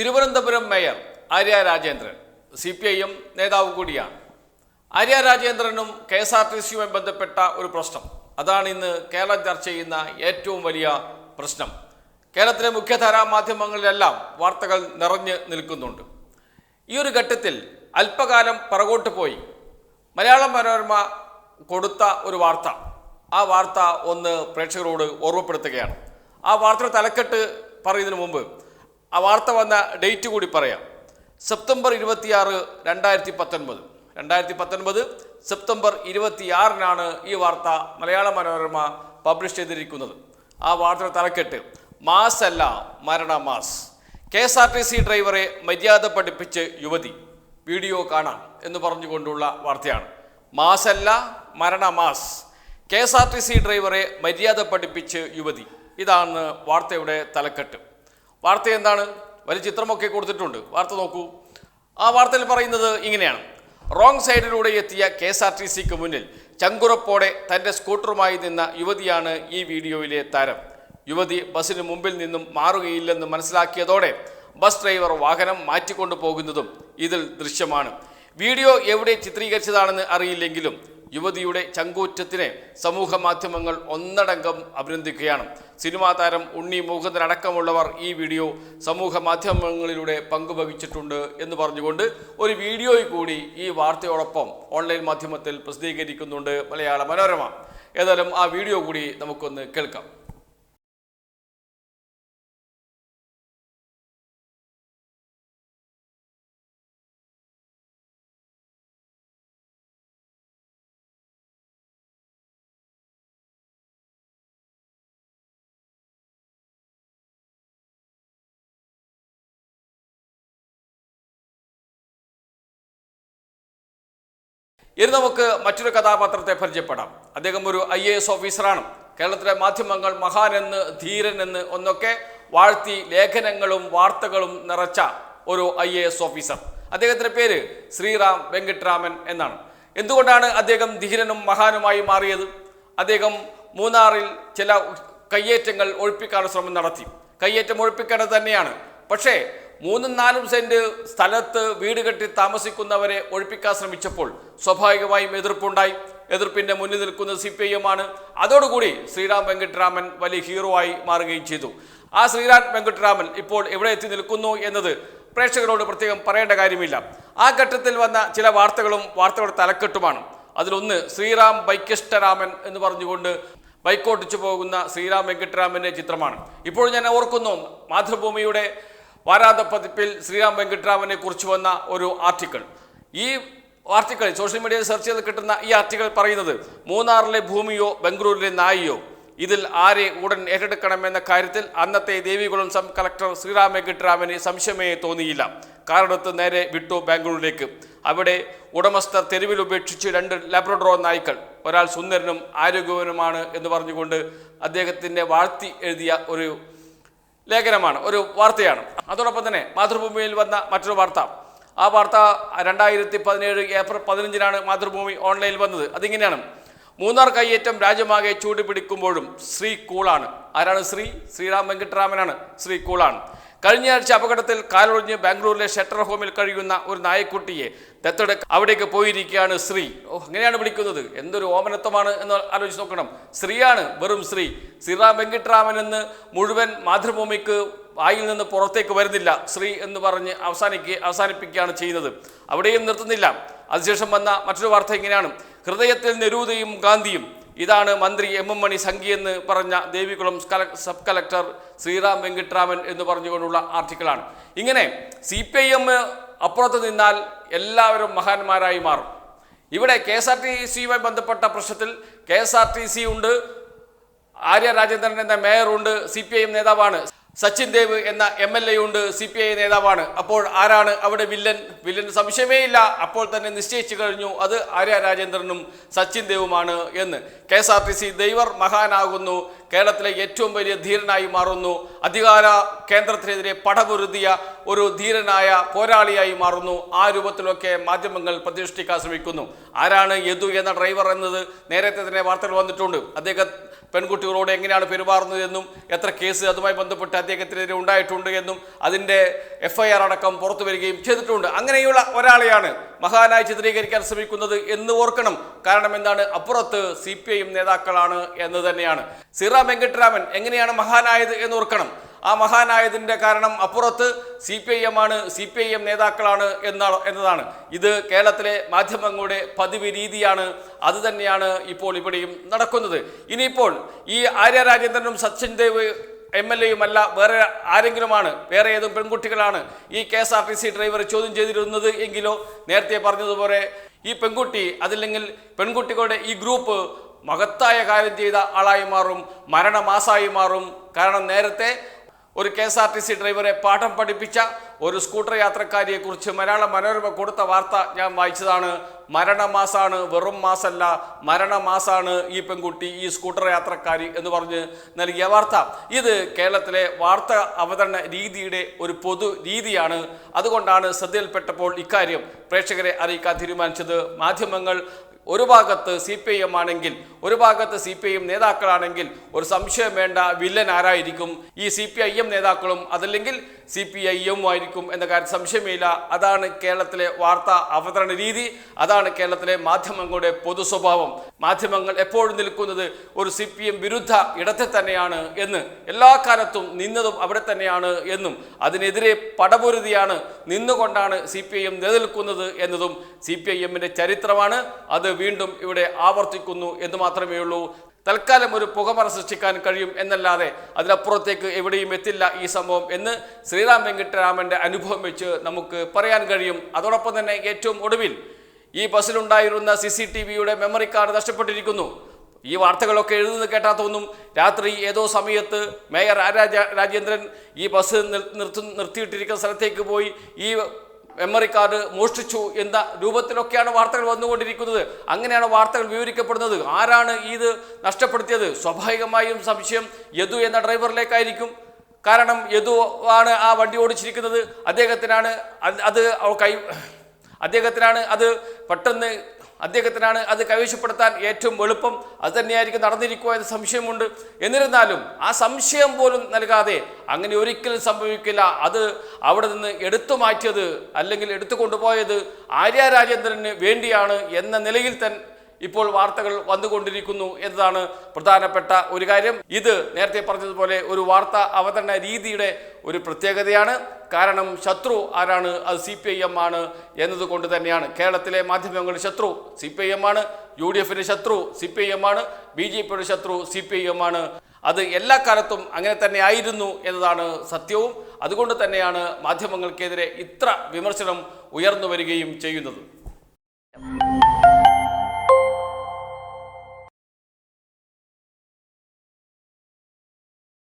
Thiruvananthapuram mayor Arya Rajendran C P I M നേതാവ് കൂടിയാണ്. ആര്യ രാജേന്ദ്രനും കെ എസ് ആർ ടി സിയുമായി ബന്ധപ്പെട്ട ഒരു പ്രശ്നം. അതാണ് ഇന്ന് കേരളം ചർച്ച ചെയ്യുന്ന ഏറ്റവും വലിയ പ്രശ്നം. കേരളത്തിലെ മുഖ്യധാരാ മാധ്യമങ്ങളിലെല്ലാം വാർത്തകൾ നിറഞ്ഞു നിൽക്കുന്നുണ്ട്. ഈ ഒരു ഘട്ടത്തിൽ അല്പകാലം പറകോട്ട് പോയി മലയാള മനോരമ കൊടുത്ത ഒരു വാർത്ത. ആ വാർത്ത ഒന്ന് പ്രേക്ഷകരോട് ഓർമ്മപ്പെടുത്തുകയാണ്. ആ വാർത്തയുടെ തലക്കെട്ട് പറയുന്നതിന് മുമ്പ് ആ വാർത്ത വന്ന ഡേറ്റ് കൂടി പറയാം. സെപ്റ്റംബർ ഇരുപത്തിയാറ് രണ്ടായിരത്തി പത്തൊൻപത് രണ്ടായിരത്തി പത്തൊൻപത് സെപ്റ്റംബർ ഇരുപത്തിയാറിനാണ് ഈ വാർത്ത മലയാള മനോരമ പബ്ലിഷ് ചെയ്തിരിക്കുന്നത്. ആ വാർത്തയുടെ തലക്കെട്ട്. മാസ് അല്ല മരണ mass. K S R T C ഡ്രൈവറെ മര്യാദ പഠിപ്പിച്ച് യുവതി. വീഡിയോ കാണാം എന്ന് പറഞ്ഞുകൊണ്ടുള്ള വാർത്തയാണ്. മാസല്ല മരണ mass. K S R T C ഡ്രൈവറെ മര്യാദ പഠിപ്പിച്ച് യുവതി. ഇതാണ് വാർത്തയുടെ തലക്കെട്ട്. വാർത്ത എന്താണ്? വലിയ ചിത്രമൊക്കെ കൊടുത്തിട്ടുണ്ട്. വാർത്ത നോക്കൂ. ആ വാർത്തയിൽ പറയുന്നത് ഇങ്ങനെയാണ്. റോങ് സൈഡിലൂടെ എത്തിയ കെ എസ് ആർ ടി സിക്ക് മുന്നിൽ ചങ്കുറപ്പോടെ തന്റെ സ്കൂട്ടറുമായി നിന്ന യുവതിയാണ് ഈ വീഡിയോയിലെ താരം. യുവതി ബസ്സിന് മുമ്പിൽ നിന്നും മാറുകയില്ലെന്ന് മനസ്സിലാക്കിയതോടെ ബസ് ഡ്രൈവർ വാഹനം മാറ്റിക്കൊണ്ടു പോകുന്നതും ഇതിൽ ദൃശ്യമാണ്. വീഡിയോ എവിടെ ചിത്രീകരിച്ചതാണെന്ന് അറിയില്ലെങ്കിലും യുവതിയുടെ ചങ്കൂറ്റത്തിനെ സമൂഹ മാധ്യമങ്ങൾ ഒന്നടങ്കം അഭിനന്ദിക്കുകയാണ്. സിനിമാ താരം ഉണ്ണി മുകുന്ദൻ അടക്കമുള്ളവർ ഈ വീഡിയോ സമൂഹ മാധ്യമങ്ങളിലൂടെ പങ്കുവഹിച്ചിട്ടുണ്ട് എന്ന് പറഞ്ഞുകൊണ്ട് ഒരു വീഡിയോയിൽ കൂടി ഈ വാർത്തയോടൊപ്പം ഓൺലൈൻ മാധ്യമത്തിൽ പ്രസിദ്ധീകരിക്കുന്നുണ്ട് മലയാള മനോരമ. ഏതായാലും ആ വീഡിയോ കൂടി നമുക്കൊന്ന് കേൾക്കാം. ഇനി നമുക്ക് മറ്റൊരു കഥാപാത്രത്തെ പരിചയപ്പെടാം. അദ്ദേഹം ഒരു ഐ എ എസ് ഓഫീസറാണ്. കേരളത്തിലെ മാധ്യമങ്ങൾ ധീരൻ എന്ന് ഒന്നൊക്കെ വാഴ്ത്തി ലേഖനങ്ങളും വാർത്തകളും നിറച്ച ഒരു ഐ എ എസ് ഓഫീസർ. അദ്ദേഹത്തിന്റെ പേര് ശ്രീറാം വെങ്കിട്ടരാമൻ എന്നാണ്. എന്തുകൊണ്ടാണ് അദ്ദേഹം ധീരനും മഹാനുമായി മാറിയത്? അദ്ദേഹം മൂന്നാറിൽ ചില കയ്യേറ്റങ്ങൾ ഒഴിപ്പിക്കാനുള്ള ശ്രമം നടത്തി. കയ്യേറ്റം ഒഴിപ്പിക്കേണ്ടത് തന്നെയാണ്. പക്ഷേ മൂന്നും നാലും സെന്റ് സ്ഥലത്ത് വീട് കെട്ടി താമസിക്കുന്നവരെ ഒഴിപ്പിക്കാൻ ശ്രമിച്ചപ്പോൾ സ്വാഭാവികമായും എതിർപ്പുണ്ടായി. എതിർപ്പിന്റെ മുന്നിൽ നിൽക്കുന്നത് സി പി ഐ എം ആണ് അതോടുകൂടി ശ്രീറാം വെങ്കട്ടരാമൻ വലിയ ഹീറോ ആയി മാറുകയും ചെയ്തു. ആ ശ്രീറാം വെങ്കട്ടരാമൻ ഇപ്പോൾ എവിടെ എത്തി നിൽക്കുന്നു എന്നത് പ്രേക്ഷകരോട് പ്രത്യേകം പറയേണ്ട കാര്യമില്ല. ആ ഘട്ടത്തിൽ വന്ന ചില വാർത്തകളും വാർത്തകളുടെ തലക്കെട്ടുമാണ്. അതിലൊന്ന് ശ്രീറാം ബൈക്കിഷ്ടരാമൻ എന്ന് പറഞ്ഞുകൊണ്ട് ബൈക്കോട്ടിച്ചു പോകുന്ന ശ്രീറാം വെങ്കട്ടരാമന്റെ ചിത്രമാണ്. ഇപ്പോൾ ഞാൻ ഓർക്കുന്നു മാതൃഭൂമിയുടെ വാരാന്ത പതിപ്പിൽ ശ്രീറാം വെങ്കിട്ടരാമനെ കുറിച്ച് വന്ന ഒരു ആർട്ടിക്കിൾ. ഈ ആർട്ടിക്കിൾ സോഷ്യൽ മീഡിയയിൽ സെർച്ച് ചെയ്ത് കിട്ടുന്ന ഈ ആർട്ടിക്കിൾ പറയുന്നത് മൂന്നാറിലെ ഭൂമിയോ ബംഗളൂരിലെ നായിയോ ഇതിൽ ആരെ ഉടൻ ഏറ്റെടുക്കണമെന്ന കാര്യത്തിൽ അന്നത്തെ ദേവികുളം സബ് കളക്ടർ ശ്രീറാം വെങ്കിട്ടരാമന് സംശയമേ തോന്നിയില്ല. കാറെടുത്ത് നേരെ വിട്ടു ബാംഗ്ലൂരിലേക്ക്. അവിടെ ഉടമസ്ഥർ തെരുവിൽ ഉപേക്ഷിച്ച് രണ്ട് ലാബ്രഡോർ നായ്ക്കൾ ഒരാൾ സുന്ദരനും ആരോഗ്യവനുമാണ് എന്ന് പറഞ്ഞുകൊണ്ട് അദ്ദേഹത്തിന്റെ വാഴ്ത്തി എഴുതിയ ഒരു ലേഖനമാണ് ഒരു വാർത്തയാണ്. അതോടൊപ്പം തന്നെ മാതൃഭൂമിയിൽ വന്ന മറ്റൊരു വാർത്ത. ആ വാർത്ത രണ്ടായിരത്തി പതിനേഴ് ഏപ്രിൽ പതിനഞ്ചിനാണ് മാതൃഭൂമി ഓൺലൈനിൽ വന്നത്. അതിങ്ങനെയാണ്. മൂന്നാർ കയ്യേറ്റം രാജ്യമാകെ ചൂടുപിടിക്കുമ്പോഴും ശ്രീ കൂളാണ്. ആരാണ് ശ്രീ? ശ്രീറാം വെങ്കട്ടരാമനാണ് ശ്രീ കൂളാണ്. കഴിഞ്ഞയാഴ്ച അപകടത്തിൽ കാലൊഴിഞ്ഞ് ബാംഗ്ലൂരിലെ ഷെട്ടർ ഹോമിൽ കഴിയുന്ന ഒരു നായക്കുട്ടിയെ ദത്തെടുക്ക അവിടേക്ക് പോയിരിക്കുകയാണ് ശ്രീ. ഓ അങ്ങനെയാണ് വിളിക്കുന്നത്. എന്തൊരു ഓമനത്വമാണ് എന്ന് ആലോചിച്ച് നോക്കണം. ശ്രീയാണ് വെറും ശ്രീ. ശ്രീറാം വെങ്കിട്ടരാമൻ എന്ന് മുഴുവൻ മാതൃഭൂമിക്ക് വായിൽ നിന്ന് പുറത്തേക്ക് വരുന്നില്ല. ശ്രീ എന്ന് പറഞ്ഞ് അവസാനിക്കുക അവസാനിപ്പിക്കുകയാണ് ചെയ്യുന്നത്. അവിടെയും നിർത്തുന്നില്ല. അതിനുശേഷം വന്ന മറ്റൊരു വാർത്ത ഇങ്ങനെയാണ്. ഹൃദയത്തിൽ നെരൂതയും ഗാന്ധിയും ഇതാണ് മന്ത്രി എം എം മണി എന്ന് പറഞ്ഞ ദേവികുളം സബ് കളക്ടർ ശ്രീറാം വെങ്കിട്ടരാമൻ എന്ന് പറഞ്ഞുകൊണ്ടുള്ള ആർട്ടിക്കിളാണ്. ഇങ്ങനെ സി പി ഐ എം അപ്പുറത്ത് നിന്നാൽ എല്ലാവരും മഹാന്മാരായി മാറും. ഇവിടെ കെ എസ് ആർ ടി സിയുമായി ബന്ധപ്പെട്ട പ്രശ്നത്തിൽ K S R T C ഉണ്ട് ആര്യ രാജേന്ദ്രൻ എന്ന മേയറുണ്ട് സി പി ഐ എം നേതാവാണ്. സച്ചിൻ ദേവ് എന്ന എം എൽ എ ഉണ്ട് സി പി ഐ നേതാവാണ്. അപ്പോൾ ആരാണ് അവിടെ വില്ലൻ? വില്ലൻ സംശയമേ ഇല്ല അപ്പോൾ തന്നെ നിശ്ചയിച്ചു കഴിഞ്ഞു അത് ആര്യ രാജേന്ദ്രനും സച്ചിൻ ദേവുമാണ് എന്ന്. K S R T C driver മഹാനാകുന്നു. കേരളത്തിലെ ഏറ്റവും വലിയ ധീരനായി മാറുന്നു. അധികാര കേന്ദ്രത്തിനെതിരെ പടപൊരുതിയ ഒരു ധീരനായ പോരാളിയായി മാറുന്നു. ആ രൂപത്തിലൊക്കെ മാധ്യമങ്ങൾ പ്രതിഷ്ഠിക്കാൻ ശ്രമിക്കുന്നു. ആരാണ് യദു എന്ന ഡ്രൈവർ എന്നത്? നേരത്തെ തന്നെ വാർത്തകൾ വന്നിട്ടുണ്ട്. അദ്ദേഹം പെൺകുട്ടികളോട് എങ്ങനെയാണ് പെരുമാറുന്നതെന്നും എത്ര കേസ് അതുമായി ബന്ധപ്പെട്ട് അദ്ദേഹത്തിനെതിരെ ഉണ്ടായിട്ടുണ്ട് എന്നും അതിന്റെ എഫ് ഐ ആർ അടക്കം പുറത്തു വരികയും ചെയ്തിട്ടുണ്ട്. അങ്ങനെയുള്ള ഒരാളെയാണ് മഹാനായി ചിത്രീകരിക്കാൻ ശ്രമിക്കുന്നത് എന്ന് ഓർക്കണം. കാരണം എന്താണ്? അപ്പുറത്ത് സി പി ഐ എം നേതാക്കളാണ് എന്ന് തന്നെയാണ്. സിറാം വെങ്കട്ടരാമൻ എങ്ങനെയാണ് മഹാനായത് എന്ന് ഓർക്കണം. ആ മഹാനായതിന്റെ കാരണം അപ്പുറത്ത് സി പി ഐ എം ആണ് സി പി ഐ എം നേതാക്കളാണ് എന്നാണ് എന്നതാണ്. ഇത് കേരളത്തിലെ മാധ്യമങ്ങളുടെ പതിവ് രീതിയാണ് അത് തന്നെയാണ് ഇപ്പോൾ ഇവിടെയും നടക്കുന്നത്. ഇനിയിപ്പോൾ ഈ ആര്യ രാജേന്ദ്രനും സച്ചിൻ ദേവ് എം എൽ എയും അല്ല വേറെ ആരെങ്കിലുമാണ് വേറെ ഏതും പെൺകുട്ടികളാണ് ഈ K S R T C driver ചോദ്യം ചെയ്തിരുന്നത് എങ്കിലോ? നേരത്തെ പറഞ്ഞതുപോലെ ഈ പെൺകുട്ടി അതില്ലെങ്കിൽ പെൺകുട്ടികളുടെ ഈ ഗ്രൂപ്പ് മഹത്തായ കാര്യം ചെയ്ത ആളായി മാറും മരണമാസായി മാറും. കാരണം നേരത്തെ ഒരു K S R T C ഡ്രൈവറെ പാഠം പഠിപ്പിച്ച ഒരു സ്കൂട്ടർ യാത്രക്കാരിയെക്കുറിച്ച് മലയാള മനോരമ കൊടുത്ത വാർത്ത ഞാൻ വായിച്ചതാണ്. മരണമാസാണ് വെറും മാസല്ല. മരണമാസാണ് ഈ പെൺകുട്ടി ഈ സ്കൂട്ടർ യാത്രക്കാരി എന്ന് പറഞ്ഞ് നൽകിയ വാർത്ത. ഇത് കേരളത്തിലെ വാർത്ത അവതരണ രീതിയുടെ ഒരു പൊതു രീതിയാണ്. അതുകൊണ്ടാണ് ശ്രദ്ധയിൽപ്പെട്ടപ്പോൾ ഇക്കാര്യം പ്രേക്ഷകരെ അറിയിക്കാൻ തീരുമാനിച്ചത്. മാധ്യമങ്ങൾ ഒരു ഭാഗത്ത് സി പി ഐ എം ആണെങ്കിൽ ഒരു ഭാഗത്ത് സി പി ഐ എം നേതാക്കളാണെങ്കിൽ ഒരു സംശയം വേണ്ട വില്ലൻ ആരായിരിക്കും? ഈ സി പി ഐ എം നേതാക്കളും അതല്ലെങ്കിൽ സി പി ഐ ആയിരിക്കും എന്ന കാര്യം സംശയമില്ല. അതാണ് കേരളത്തിലെ വാർത്താ അവതരണ രീതി. അതാണ് കേരളത്തിലെ മാധ്യമങ്ങളുടെ പൊതു സ്വഭാവം. മാധ്യമങ്ങൾ എപ്പോഴും നിൽക്കുന്നത് ഒരു സി പി എം വിരുദ്ധ ഇടത്തെ തന്നെയാണ് എന്ന്. എല്ലാ കാലത്തും നിന്നതും അവിടെ തന്നെയാണ് എന്നും. അതിനെതിരെ പടപൊരുതിയാണ് നിന്നുകൊണ്ടാണ് സി പി ഐ എം നിലനിൽക്കുന്നത് എന്നതും സി പി ഐ എമ്മിന്റെ ചരിത്രമാണ്. അത് വീണ്ടും ഇവിടെ ആവർത്തിക്കുന്നു എന്ന് മാത്രമേ ഉള്ളൂ തൽക്കാലം ഒരു പുകമറ സൃഷ്ടിക്കാൻ കഴിയും എന്നല്ലാതെ അതിനപ്പുറത്തേക്ക് എവിടെയും എത്തില്ല ഈ സംഭവം എന്ന് ശ്രീറാം വെങ്കിട്ടരാമന്റെ അനുഭവം വെച്ച് നമുക്ക് പറയാൻ കഴിയും. അതോടൊപ്പം തന്നെ ഏറ്റവും ഒടുവിൽ ഈ ബസ്സിലുണ്ടായിരുന്ന സി സി ടി വിയുടെ മെമ്മറി കാർഡ് നഷ്ടപ്പെട്ടിരിക്കുന്നു. ഈ വാർത്തകളൊക്കെ എഴുതുന്നത് തോന്നും. രാത്രി ഏതോ സമയത്ത് മേയർ ആരാജ രാജ രാജേന്ദ്രൻ ഈ ബസ് നിർത്തി നിർത്തിയിട്ടിരിക്കുന്ന സ്ഥലത്തേക്ക് പോയി ഈ മെമ്മറി കാർഡ് മോഷ്ടിച്ചു എന്ന രൂപത്തിലൊക്കെയാണ് വാർത്തകൾ വന്നുകൊണ്ടിരിക്കുന്നത്. അങ്ങനെയാണ് വാർത്തകൾ വിവരിക്കപ്പെടുന്നത്. ആരാണ് ഇത് നഷ്ടപ്പെടുത്തിയത്? സ്വാഭാവികമായും സംശയം യദു എന്ന ഡ്രൈവറിലേക്കായിരിക്കും. കാരണം യദു ആണ് ആ വണ്ടി ഓടിച്ചിരിക്കുന്നത്. അദ്ദേഹത്തിനാണ് അത് കൈ അദ്ദേഹത്തിനാണ് അത് പെട്ടെന്ന് അദ്ദേഹത്തിനാണ് അത് കൈവശപ്പെടുത്താൻ ഏറ്റവും എളുപ്പം. അത് തന്നെയായിരിക്കും നടന്നിരിക്കുക എന്ന് സംശയമുണ്ട്. എന്നിരുന്നാലും ആ സംശയം പോലും നൽകാതെ അങ്ങനെ ഒരിക്കലും സംഭവിക്കില്ല. അത് അവിടെ നിന്ന് എടുത്തു മാറ്റിയത് അല്ലെങ്കിൽ എടുത്തു കൊണ്ടുപോയത് ആര്യ രാജേന്ദ്രന് വേണ്ടിയാണ് എന്ന നിലയിൽ തന്നെ ഇപ്പോൾ വാർത്തകൾ വന്നുകൊണ്ടിരിക്കുന്നു എന്നതാണ് പ്രധാനപ്പെട്ട ഒരു കാര്യം. ഇത് നേരത്തെ പറഞ്ഞതുപോലെ ഒരു വാർത്ത അവതരണ രീതിയുടെ ഒരു പ്രത്യേകതയാണ്. കാരണം ശത്രു ആരാണ്? അത് സി പി ഐ എം ആണ് എന്നതുകൊണ്ട് തന്നെയാണ്. കേരളത്തിലെ മാധ്യമങ്ങൾ ശത്രു സി പി ഐ എം ആണ്. യു ഡി എഫിന്റെ ശത്രു സി പി ഐ എം ആണ്. ബി ജെ പിയുടെ ശത്രു സി പി ഐ എം ആണ്. അത് എല്ലാ കാലത്തും അങ്ങനെ തന്നെ ആയിരുന്നു എന്നതാണ് സത്യവും. അതുകൊണ്ട് തന്നെയാണ് മാധ്യമങ്ങൾക്കെതിരെ ഇത്ര വിമർശനം ഉയർന്നു വരികയും ചെയ്യുന്നത്.